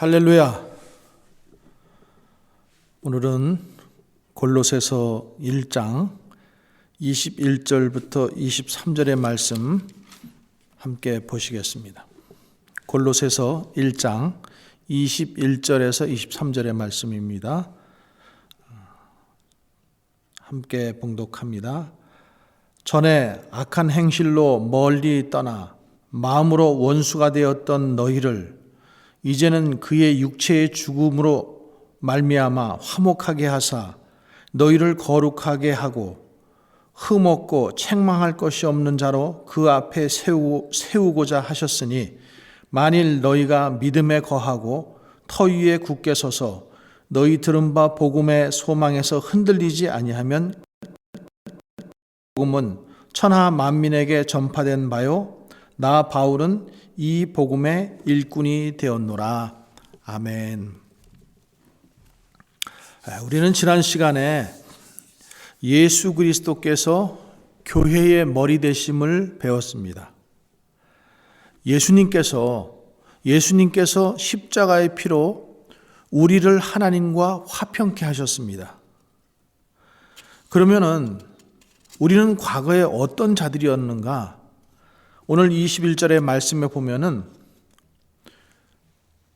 할렐루야. 오늘은 골로새서 1장 21절부터 23절의 말씀 함께 보시겠습니다. 골로새서 1장 21절에서 23절의 말씀입니다. 함께 봉독합니다. 전에 악한 행실로 멀리 떠나 마음으로 원수가 되었던 너희를 이제는 그의 육체의 죽음으로 말미암아 화목하게 하사 너희를 거룩하게 하고 흠없고 책망할 것이 없는 자로 그 앞에 세우, 세우고자 하셨으니 만일 너희가 믿음에 거하고 터 위에 굳게 서서 너희 들은 바 복음의 소망에서 흔들리지 아니하면 복음은 천하 만민에게 전파된 바요. 나 바울은 이 복음의 일꾼이 되었노라. 아멘. 우리는 지난 시간에 예수 그리스도께서 교회의 머리 되심을 배웠습니다. 예수님께서 예수님께서 십자가의 피로 우리를 하나님과 화평케 하셨습니다. 그러면은 우리는 과거에 어떤 자들이었는가? 오늘 21절의 말씀에 보면은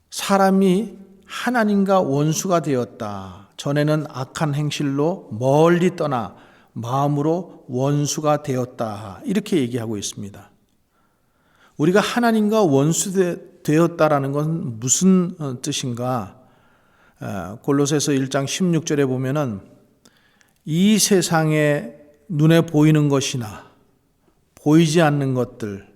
사람이 하나님과 원수가 되었다. 전에는 악한 행실로 멀리 떠나 마음으로 원수가 되었다. 이렇게 얘기하고 있습니다. 우리가 하나님과 원수 되었다라는 건 무슨 뜻인가? 골로새서 1장 16절에 보면은 이 세상에 눈에 보이는 것이나 보이지 않는 것들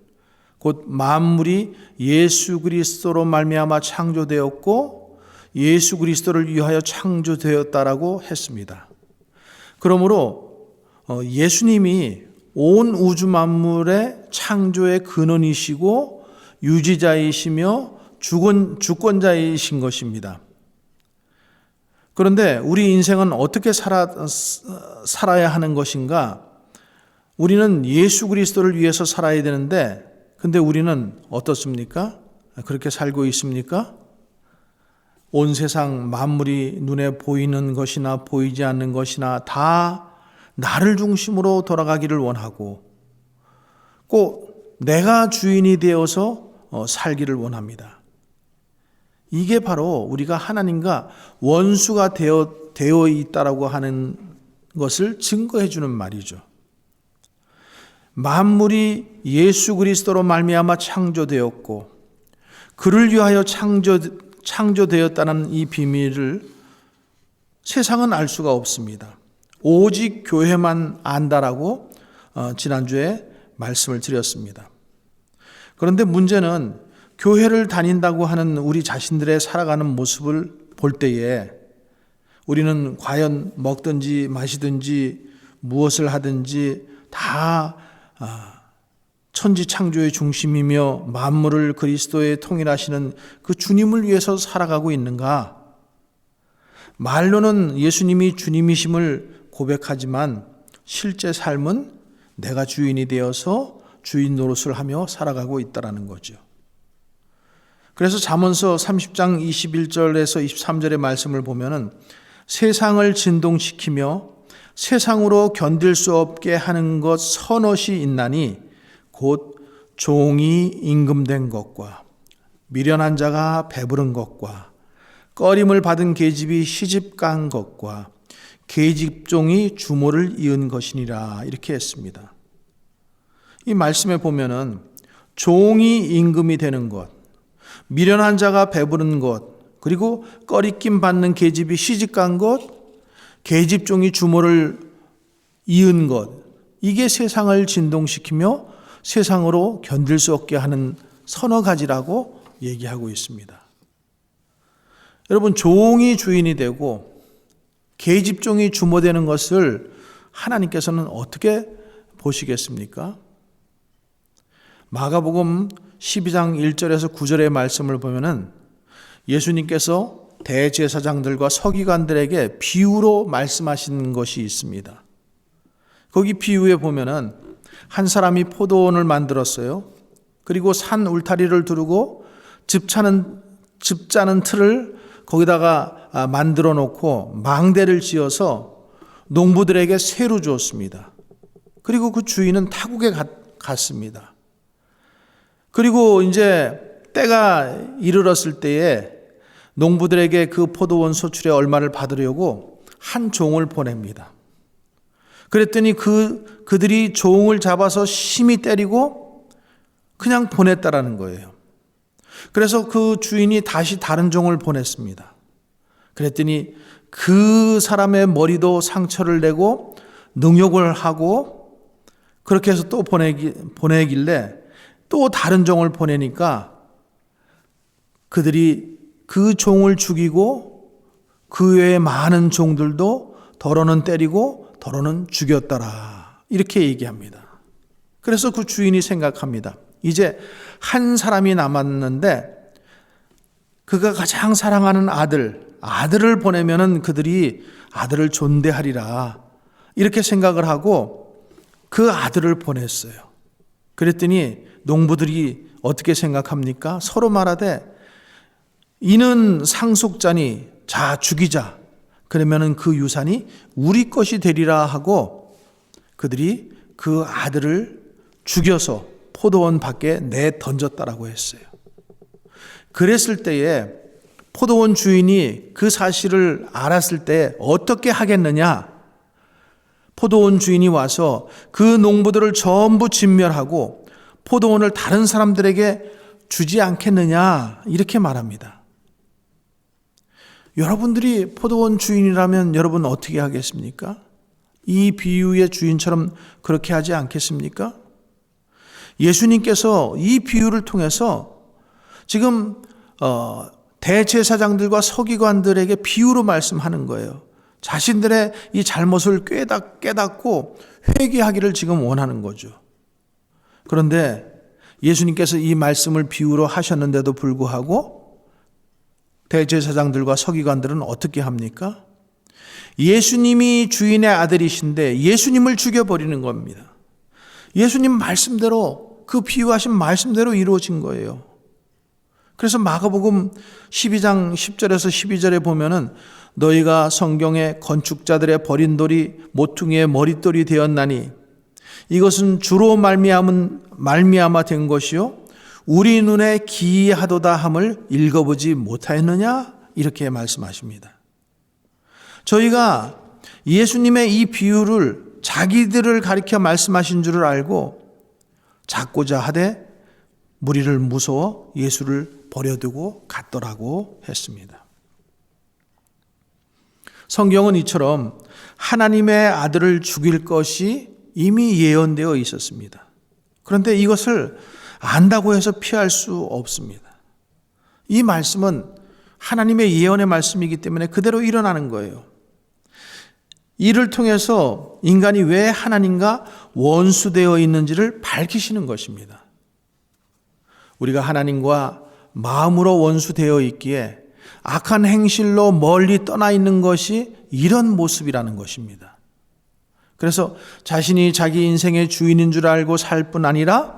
곧 만물이 예수 그리스도로 말미암아 창조되었고 예수 그리스도를 위하여 창조되었다라고 했습니다. 그러므로 예수님이 온 우주 만물의 창조의 근원이시고 유지자이시며 주권, 주권자이신 것입니다. 그런데 우리 인생은 어떻게 살아, 살아야 하는 것인가? 우리는 예수 그리스도를 위해서 살아야 되는데, 근데 우리는 어떻습니까? 그렇게 살고 있습니까? 온 세상 만물이 눈에 보이는 것이나 보이지 않는 것이나 다 나를 중심으로 돌아가기를 원하고 꼭 내가 주인이 되어서 살기를 원합니다. 이게 바로 우리가 하나님과 원수가 되어, 되어 있다라고 하는 것을 증거해 주는 말이죠. 만물이 예수 그리스도로 말미암아 창조되었고 그를 위하여 창조 창조되었다는 이 비밀을 세상은 알 수가 없습니다. 오직 교회만 안다라고 지난주에 말씀을 드렸습니다. 그런데 문제는 교회를 다닌다고 하는 우리 자신들의 살아가는 모습을 볼 때에 우리는 과연 먹든지 마시든지 무엇을 하든지 다 천지 창조의 중심이며 만물을 그리스도에 통일하시는 그 주님을 위해서 살아가고 있는가? 말로는 예수님이 주님이심을 고백하지만 실제 삶은 내가 주인이 되어서 주인 노릇을 하며 살아가고 있다라는 거죠. 그래서 잠언서 30장 21절에서 23절의 말씀을 보면은 세상을 진동시키며 세상으로 견딜 수 없게 하는 것 선엇이 있나니 곧 종이 임금된 것과 미련한 자가 배부른 것과 꺼림을 받은 계집이 시집 간 것과 계집종이 주모를 이은 것이니라 이렇게 했습니다. 이 말씀에 보면은 종이 임금이 되는 것, 미련한 자가 배부른 것, 그리고 꺼리낌 받는 계집이 시집 간 것, 계집종이 주모를 이은 것, 이게 세상을 진동시키며 세상으로 견딜 수 없게 하는 서너 가지라고 얘기하고 있습니다. 여러분, 종이 주인이 되고 계집종이 주모되는 것을 하나님께서는 어떻게 보시겠습니까? 마가복음 12장 1절에서 9절의 말씀을 보면은 예수님께서 대제사장들과 서기관들에게 비유로 말씀하신 것이 있습니다. 거기 비유에 보면은 한 사람이 포도원을 만들었어요. 그리고 산 울타리를 두르고 집 차는 집 짜는 틀을 거기다가 아, 만들어 놓고 망대를 지어서 농부들에게 새로 주었습니다. 그리고 그 주인은 타국에 갔, 갔습니다. 그리고 이제 때가 이르렀을 때에 농부들에게 그 포도원 소출의 얼마를 받으려고 한 종을 보냅니다. 그랬더니 그, 그들이 종을 잡아서 심히 때리고 그냥 보냈다라는 거예요. 그래서 그 주인이 다시 다른 종을 보냈습니다. 그랬더니 그 사람의 머리도 상처를 내고 능욕을 하고 그렇게 해서 또 보내기, 보내길래 또 다른 종을 보내니까 그들이 그 종을 죽이고 그 외에 많은 종들도 더러는 때리고 더러는 죽였더라. 이렇게 얘기합니다. 그래서 그 주인이 생각합니다. 이제 한 사람이 남았는데 그가 가장 사랑하는 아들, 아들을 보내면은 그들이 아들을 존대하리라. 이렇게 생각을 하고 그 아들을 보냈어요. 그랬더니 농부들이 어떻게 생각합니까? 서로 말하되 이는 상속자니 자 죽이자. 그러면은 그 유산이 우리 것이 되리라 하고 그들이 그 아들을 죽여서 포도원 밖에 내 던졌다라고 했어요. 그랬을 때에 포도원 주인이 그 사실을 알았을 때 어떻게 하겠느냐? 포도원 주인이 와서 그 농부들을 전부 진멸하고 포도원을 다른 사람들에게 주지 않겠느냐? 이렇게 말합니다. 여러분들이 포도원 주인이라면 여러분 어떻게 하겠습니까? 이 비유의 주인처럼 그렇게 하지 않겠습니까? 예수님께서 이 비유를 통해서 지금 어, 대제사장들과 서기관들에게 비유로 말씀하는 거예요. 자신들의 이 잘못을 깨닫, 깨닫고 회개하기를 지금 원하는 거죠. 그런데 예수님께서 이 말씀을 비유로 하셨는데도 불구하고 대제사장들과 서기관들은 어떻게 합니까? 예수님이 주인의 아들이신데 예수님을 죽여버리는 겁니다. 예수님 말씀대로 그 비유하신 말씀대로 이루어진 거예요. 그래서 마가복음 12장 10절에서 12절에 보면은 너희가 성경의 건축자들의 버린 돌이 모퉁이의 머릿돌이 되었나니 이것은 주로 말미암은 말미암아 된 것이요 우리 눈에 기이하도다 함을 읽어보지 못하였느냐 이렇게 말씀하십니다. 저희가 예수님의 이 비유를 자기들을 가리켜 말씀하신 줄을 알고 잡고자 하되 무리를 무서워 예수를 버려두고 갔더라고 했습니다. 성경은 이처럼 하나님의 아들을 죽일 것이 이미 예언되어 있었습니다. 그런데 이것을 안다고 해서 피할 수 없습니다. 이 말씀은 하나님의 예언의 말씀이기 때문에 그대로 일어나는 거예요. 이를 통해서 인간이 왜 하나님과 원수되어 있는지를 밝히시는 것입니다. 우리가 하나님과 마음으로 원수되어 있기에 악한 행실로 멀리 떠나 있는 것이 이런 모습이라는 것입니다. 그래서 자신이 자기 인생의 주인인 줄 알고 살 뿐 아니라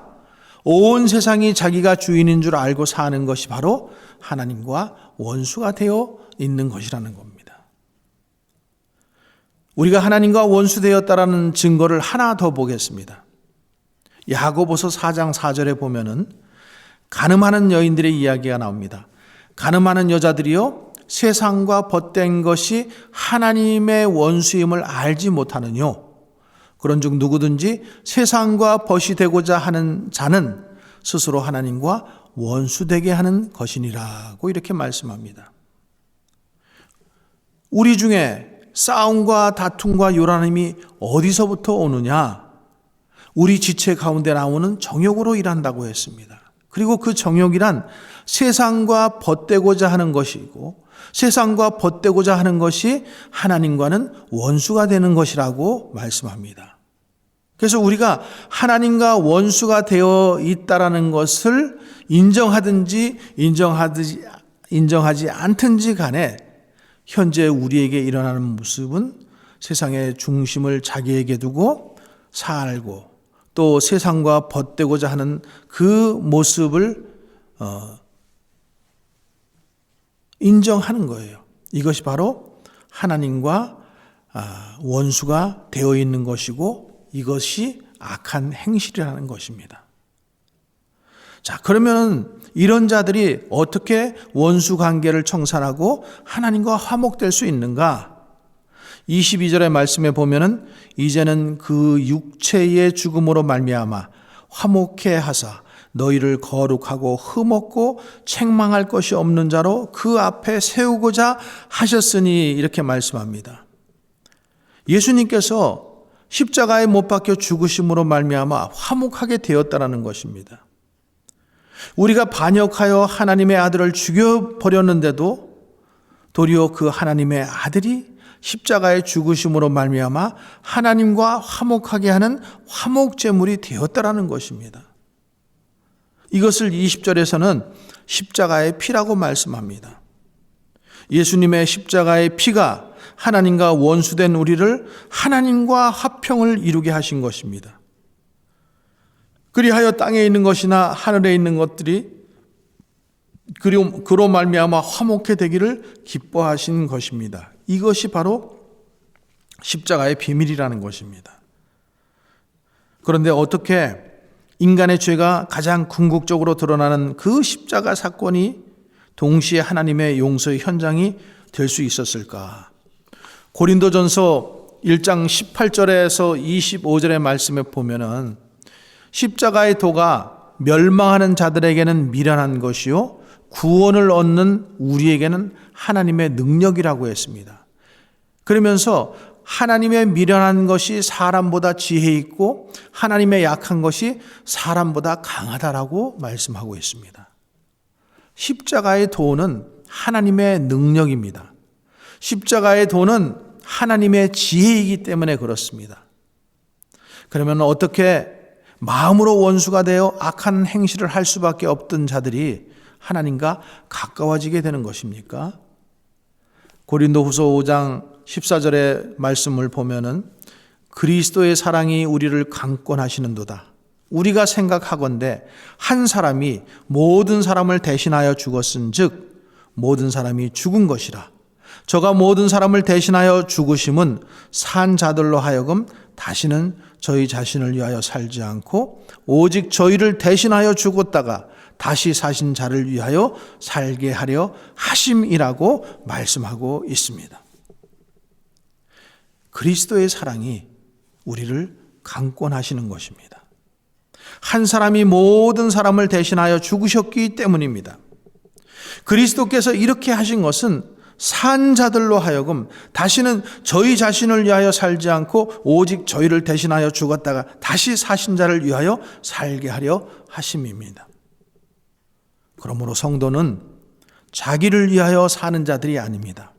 온 세상이 자기가 주인인 줄 알고 사는 것이 바로 하나님과 원수가 되어 있는 것이라는 겁니다. 우리가 하나님과 원수 되었다라는 증거를 하나 더 보겠습니다. 야고보서 4장 4절에 보면은 가늠하는 여인들의 이야기가 나옵니다. 가늠하는 여자들이요 세상과 벗된 것이 하나님의 원수임을 알지 못하느뇨. 그런즉 누구든지 세상과 벗이 되고자 하는 자는 스스로 하나님과 원수 되게 하는 것이니라고 이렇게 말씀합니다. 우리 중에 싸움과 다툼과 요란함이 어디서부터 오느냐? 우리 지체 가운데 나오는 정욕으로 일한다고 했습니다. 그리고 그 정욕이란 세상과 벗되고자 하는 것이고 세상과 벗되고자 하는 것이 하나님과는 원수가 되는 것이라고 말씀합니다. 그래서 우리가 하나님과 원수가 되어 있다라는 것을 인정하든지 인정하지 인정하지 않든지 간에 현재 우리에게 일어나는 모습은 세상의 중심을 자기에게 두고 살고 또 세상과 벗되고자 하는 그 모습을 어, 인정하는 거예요. 이것이 바로 하나님과 아, 원수가 되어 있는 것이고 이것이 악한 행실이라는 것입니다. 자, 그러면은 이런 자들이 어떻게 원수 관계를 청산하고 하나님과 화목될 수 있는가? 22절의 말씀에 보면은 이제는 그 육체의 죽음으로 말미암아 화목해 하사 너희를 거룩하고 흠없고 책망할 것이 없는 자로 그 앞에 세우고자 하셨으니 이렇게 말씀합니다. 예수님께서 십자가에 못 박혀 죽으심으로 말미암아 화목하게 되었다라는 것입니다. 우리가 반역하여 하나님의 아들을 죽여 버렸는데도 도리어 그 하나님의 아들이 십자가의 죽으심으로 말미암아 하나님과 화목하게 하는 화목 제물이 되었다라는 것입니다. 이것을 20절에서는 십자가의 피라고 말씀합니다. 예수님의 십자가의 피가 하나님과 원수된 우리를 하나님과 화평을 이루게 하신 것입니다. 그리하여 땅에 있는 것이나 하늘에 있는 것들이 그로, 말미암아 화목해 되기를 기뻐하신 것입니다. 이것이 바로 십자가의 비밀이라는 것입니다. 그런데 어떻게 인간의 죄가 가장 궁극적으로 드러나는 그 십자가 사건이 동시에 하나님의 용서의 현장이 될 수 있었을까? 고린도전서 1장 18절에서 25절의 말씀에 보면은 십자가의 도가 멸망하는 자들에게는 미련한 것이요 구원을 얻는 우리에게는 하나님의 능력이라고 했습니다. 그러면서 하나님의 미련한 것이 사람보다 지혜 있고 하나님의 약한 것이 사람보다 강하다라고 말씀하고 있습니다. 십자가의 도는 하나님의 능력입니다. 십자가의 도는 하나님의 지혜이기 때문에 그렇습니다. 그러면 어떻게 마음으로 원수가 되어 악한 행실을 할 수밖에 없던 자들이 하나님과 가까워지게 되는 것입니까? 고린도 후서 5장 14절의 말씀을 보면은 그리스도의 사랑이 우리를 강권하시는도다. 우리가 생각하건대 한 사람이 모든 사람을 대신하여 죽었은 즉 모든 사람이 죽은 것이라. 저가 모든 사람을 대신하여 죽으심은 산 자들로 하여금 다시는 저희 자신을 위하여 살지 않고 오직 저희를 대신하여 죽었다가 다시 사신 자를 위하여 살게 하려 하심이라고 말씀하고 있습니다. 그리스도의 사랑이 우리를 강권하시는 것입니다. 한 사람이 모든 사람을 대신하여 죽으셨기 때문입니다. 그리스도께서 이렇게 하신 것은 산 자들로 하여금 다시는 저희 자신을 위하여 살지 않고 오직 저희를 대신하여 죽었다가 다시 사신 자를 위하여 살게 하려 하심입니다. 그러므로 성도는 자기를 위하여 사는 자들이 아닙니다.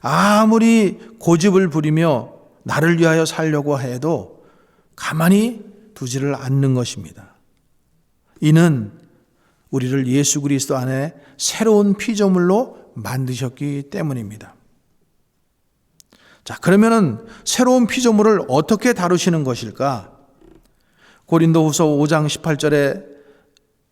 아무리 고집을 부리며 나를 위하여 살려고 해도 가만히 두지를 않는 것입니다. 이는 우리를 예수 그리스도 안에 새로운 피조물로 만드셨기 때문입니다. 자, 그러면은 새로운 피조물을 어떻게 다루시는 것일까? 고린도 후서 5장 18절에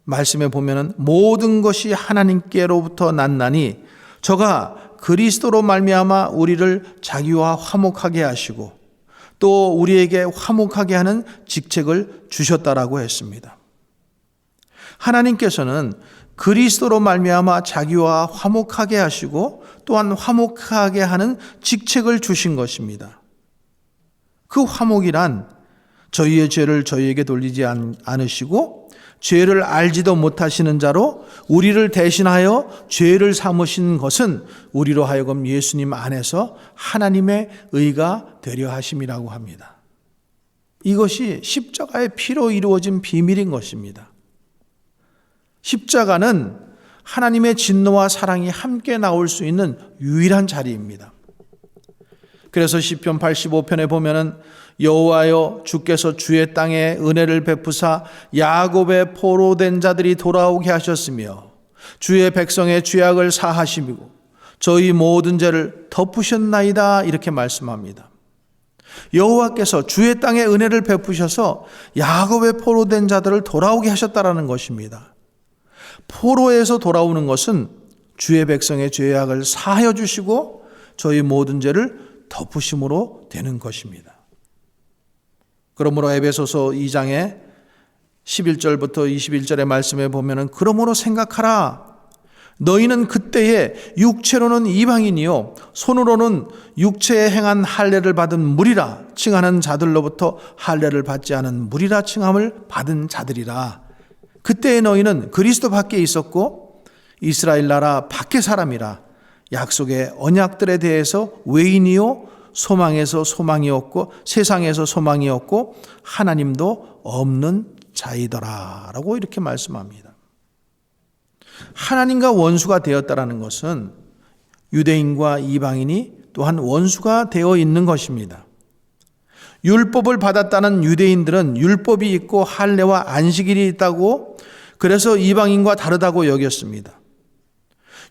말씀에 보면은 모든 것이 하나님께로부터 났나니 저가 그리스도로 말미암아 우리를 자기와 화목하게 하시고 또 우리에게 화목하게 하는 직책을 주셨다라고 했습니다. 하나님께서는 그리스도로 말미암아 자기와 화목하게 하시고 또한 화목하게 하는 직책을 주신 것입니다. 그 화목이란 저희의 죄를 저희에게 돌리지 않으시고 죄를 알지도 못하시는 자로 우리를 대신하여 죄를 삼으신 것은 우리로 하여금 예수님 안에서 하나님의 의가 되려 하심이라고 합니다. 이것이 십자가의 피로 이루어진 비밀인 것입니다. 십자가는 하나님의 진노와 사랑이 함께 나올 수 있는 유일한 자리입니다. 그래서 시편 85편에 보면은 여호와여 주께서 주의 땅에 은혜를 베푸사 야곱의 포로된 자들이 돌아오게 하셨으며 주의 백성의 죄악을 사하시고 저희 모든 죄를 덮으셨나이다 이렇게 말씀합니다. 여호와께서 주의 땅에 은혜를 베푸셔서 야곱의 포로된 자들을 돌아오게 하셨다라는 것입니다. 포로에서 돌아오는 것은 주의 백성의 죄악을 사하여 주시고 저희 모든 죄를 덮으심으로 되는 것입니다. 그러므로 에베소서 2장에 11절부터 21절의 말씀에 보면은 그러므로 생각하라. 너희는 그때에 육체로는 이방인이요 손으로는 육체에 행한 할례를 받은 무리라 칭하는 자들로부터 할례를 받지 않은 무리라 칭함을 받은 자들이라. 그때에 너희는 그리스도 밖에 있었고 이스라엘 나라 밖의 사람이라. 약속의 언약들에 대해서 외인이요 소망에서 소망이었고 세상에서 소망이었고 하나님도 없는 자이더라라고 이렇게 말씀합니다. 하나님과 원수가 되었다라는 것은 유대인과 이방인이 또한 원수가 되어 있는 것입니다. 율법을 받았다는 유대인들은 율법이 있고 할례와 안식일이 있다고 그래서 이방인과 다르다고 여겼습니다.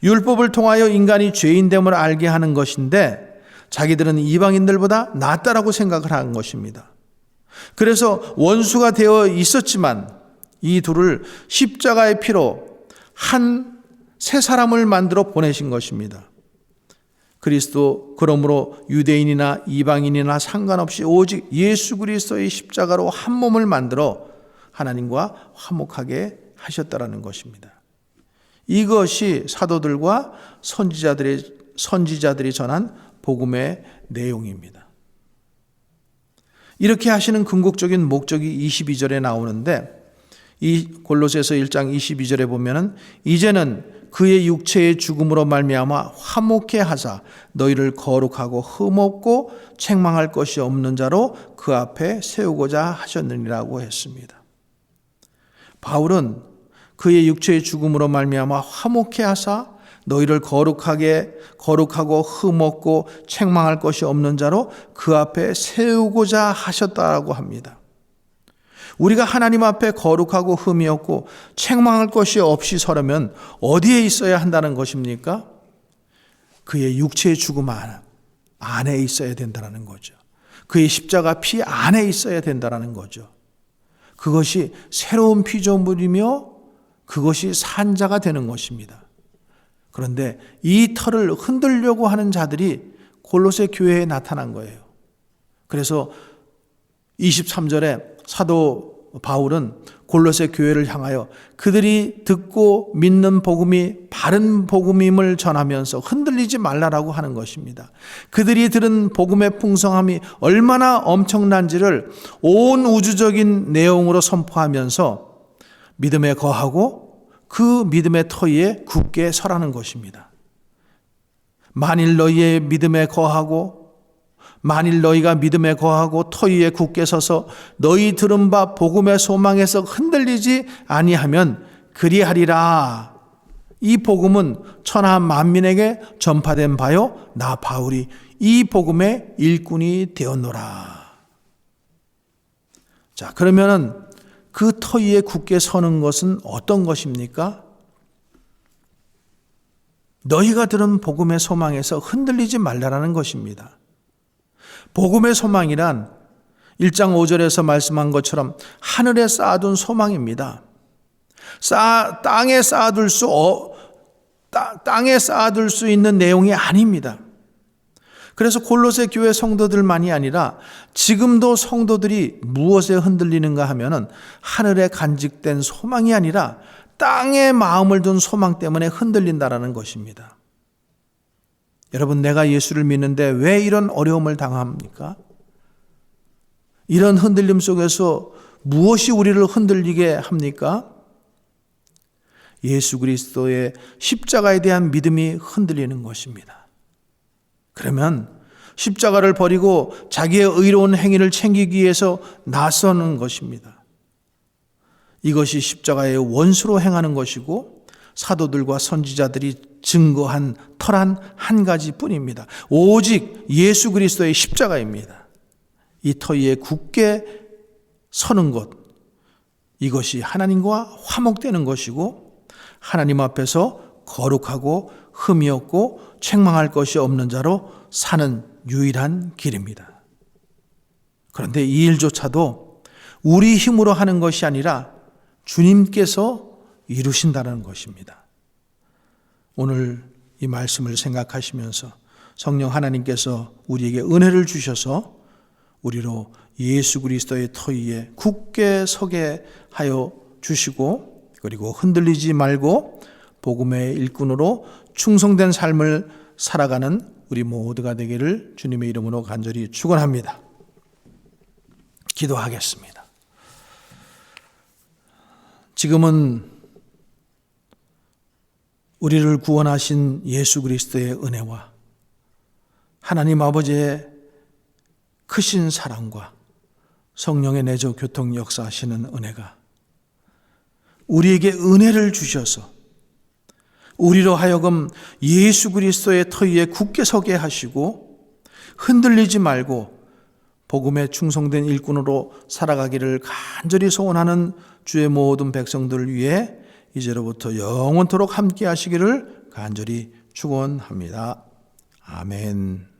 율법을 통하여 인간이 죄인됨을 알게 하는 것인데 자기들은 이방인들보다 낫다라고 생각을 한 것입니다. 그래서 원수가 되어 있었지만 이 둘을 십자가의 피로 한새 사람을 만들어 보내신 것입니다. 그리스도 그러므로 유대인이나 이방인이나 상관없이 오직 예수 그리스도의 십자가로 한 몸을 만들어 하나님과 화목하게 하셨다라는 것입니다. 이것이 사도들과 선지자들의 선지자들이 전한 복음의 내용입니다. 이렇게 하시는 궁극적인 목적이 22절에 나오는데 이 골로새서 1장 22절에 보면은 이제는 그의 육체의 죽음으로 말미암아 화목해 하사 너희를 거룩하고 흠없고 책망할 것이 없는 자로 그 앞에 세우고자 하셨느니라고 했습니다. 바울은 그의 육체의 죽음으로 말미암아 화목해 하사 너희를 거룩하게 거룩하고 흠없고 책망할 것이 없는 자로 그 앞에 세우고자 하셨다라고 합니다. 우리가 하나님 앞에 거룩하고 흠이 없고 책망할 것이 없이 서려면 어디에 있어야 한다는 것입니까? 그의 육체의 죽음 안에 있어야 된다는 거죠. 그의 십자가 피 안에 있어야 된다는 거죠. 그것이 새로운 피조물이며 그것이 산자가 되는 것입니다. 그런데 이 털을 흔들려고 하는 자들이 골로새 교회에 나타난 거예요. 그래서 23절에 사도 바울은 골로새 교회를 향하여 그들이 듣고 믿는 복음이 바른 복음임을 전하면서 흔들리지 말라라고 하는 것입니다. 그들이 들은 복음의 풍성함이 얼마나 엄청난지를 온 우주적인 내용으로 선포하면서 믿음에 거하고 그 믿음의 터 위에 굳게 서라는 것입니다. 만일 너희의 믿음에 거하고 만일 너희가 믿음에 거하고 터 위에 굳게 서서 너희 들은 바 복음의 소망에서 흔들리지 아니하면 그리하리라. 이 복음은 천하 만민에게 전파된 바요 나 바울이 이 복음의 일꾼이 되었노라. 자, 그러면은 그 터 위에 굳게 서는 것은 어떤 것입니까? 너희가 들은 복음의 소망에서 흔들리지 말라라는 것입니다. 복음의 소망이란 1장 5절에서 말씀한 것처럼 하늘에 쌓아둔 소망입니다. 쌓, 땅에 쌓아둘 수, 어, 땅에 쌓아둘 수 있는 내용이 아닙니다. 그래서 골로새 교회 성도들만이 아니라 지금도 성도들이 무엇에 흔들리는가 하면은 하늘에 간직된 소망이 아니라 땅에 마음을 둔 소망 때문에 흔들린다라는 것입니다. 여러분, 내가 예수를 믿는데 왜 이런 어려움을 당합니까? 이런 흔들림 속에서 무엇이 우리를 흔들리게 합니까? 예수 그리스도의 십자가에 대한 믿음이 흔들리는 것입니다. 그러면 십자가를 버리고 자기의 의로운 행위를 챙기기 위해서 나서는 것입니다. 이것이 십자가의 원수로 행하는 것이고 사도들과 선지자들이 증거한 터란 한 가지 뿐입니다. 오직 예수 그리스도의 십자가입니다. 이 터 위에 굳게 서는 것, 이것이 하나님과 화목되는 것이고, 하나님 앞에서 거룩하고 흠이 없고 책망할 것이 없는 자로 사는 유일한 길입니다. 그런데 이 일조차도 우리 힘으로 하는 것이 아니라 주님께서 이루신다는 것입니다. 오늘 이 말씀을 생각하시면서 성령 하나님께서 우리에게 은혜를 주셔서 우리로 예수 그리스도의 터 위에 굳게 서게 하여 주시고 그리고 흔들리지 말고 복음의 일꾼으로 충성된 삶을 살아가는 우리 모두가 되기를 주님의 이름으로 간절히 축원합니다. 기도하겠습니다. 지금은 우리를 구원하신 예수 그리스도의 은혜와 하나님 아버지의 크신 사랑과 성령의 내조 교통 역사하시는 은혜가 우리에게 은혜를 주셔서 우리로 하여금 예수 그리스도의 터 위에 굳게 서게 하시고 흔들리지 말고 복음에 충성된 일꾼으로 살아가기를 간절히 소원하는 주의 모든 백성들을 위해 이제로부터 영원토록 함께 하시기를 간절히 축원합니다. 아멘.